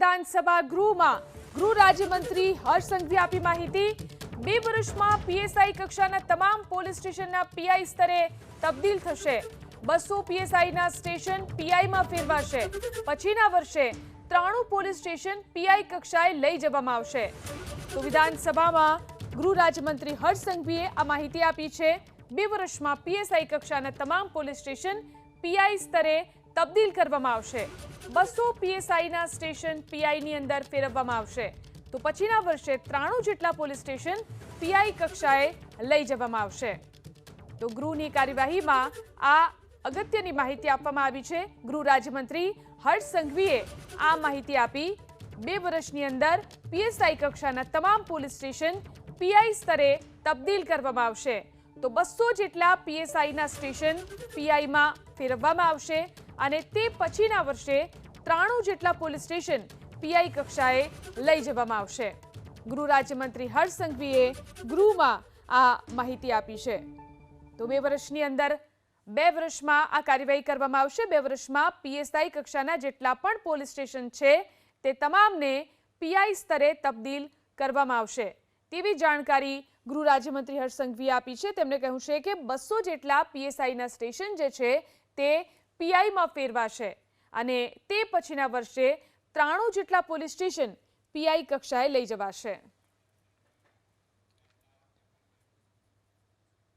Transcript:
વિધાનસભા ગૃહમાં ગૃહ રાજ્યમંત્રી હર્ષ સંઘવી આપી માહિતી. બે વર્ષમાં પીએસઆઈ કક્ષાના તમામ પોલીસ સ્ટેશનના પીઆઈ સ્તરે તબદીલ થશે. બસો પીએસઆઈના સ્ટેશન પીઆઈમાં ફેરવાશે. પછીના વર્ષે ત્રાણું પોલીસ સ્ટેશન પીઆઈ કક્ષાએ લઈ જવામાં આવશે. તો વિધાનસભામાં ગૃહ રાજ્યમંત્રી હર્ષ સંઘવીએ આ માહિતી આપી છે. બે વર્ષમાં પીએસઆઈ કક્ષાના તમામ પોલીસ સ્ટેશન પીઆઈ સ્તરે તબદીલ કરવામાં આવશે. બસો પીએસઆઈના સ્ટેશન પીઆઈની અંદર ફેરવવામાં આવશે. તો પછીના વર્ષે ત્રાણું જેટલા પોલીસ સ્ટેશન પીઆઈ કક્ષાએ લઈ જવામાં આવશે. તો ગૃહની કાર્યવાહીમાં આ અગત્યની માહિતી આપવામાં આવી છે. ગૃહ રાજ્યમંત્રી હર્ષ સંઘવીએ આ માહિતી આપી. બે વર્ષની અંદર પીએસઆઈ કક્ષાના તમામ પોલીસ સ્ટેશન પીઆઈ સ્તરે તબદીલ કરવામાં આવશે. તો બસો જેટલા પીએસઆઈના સ્ટેશન પીઆઈમાં ફેરવવામાં આવશે. અને તે પછીના વર્ષે ત્રાણું જેટલા પોલીસ સ્ટેશન પીઆઈ કક્ષાએ લઈ જવામાં આવશે. ગૃહ રાજ્યમંત્રી હર્ષ સંઘવીએ ગૃહમાં આ માહિતી આપી છે. તો બે વર્ષની અંદર, બે વર્ષમાં આ કાર્યવાહી કરવામાં આવશે. બે વર્ષમાં પીએસઆઈ કક્ષાના જેટલા પણ પોલીસ સ્ટેશન છે, તે તમામને પીઆઈ સ્તરે તબદીલ કરવામાં આવશે. તેવી જાણકારી ગૃહ રાજ્યમંત્રી હર્ષ સંઘવીએ આપી છે. તેમણે કહ્યું છે કે બસો જેટલા પીએસઆઈના સ્ટેશન જે છે, તે પીઆઈમાં ફેરવાશે અને તે પછીના વર્ષે ત્રાણું જેટલા પોલીસ સ્ટેશન પીઆઈ કક્ષાએ લઈ જવાશે.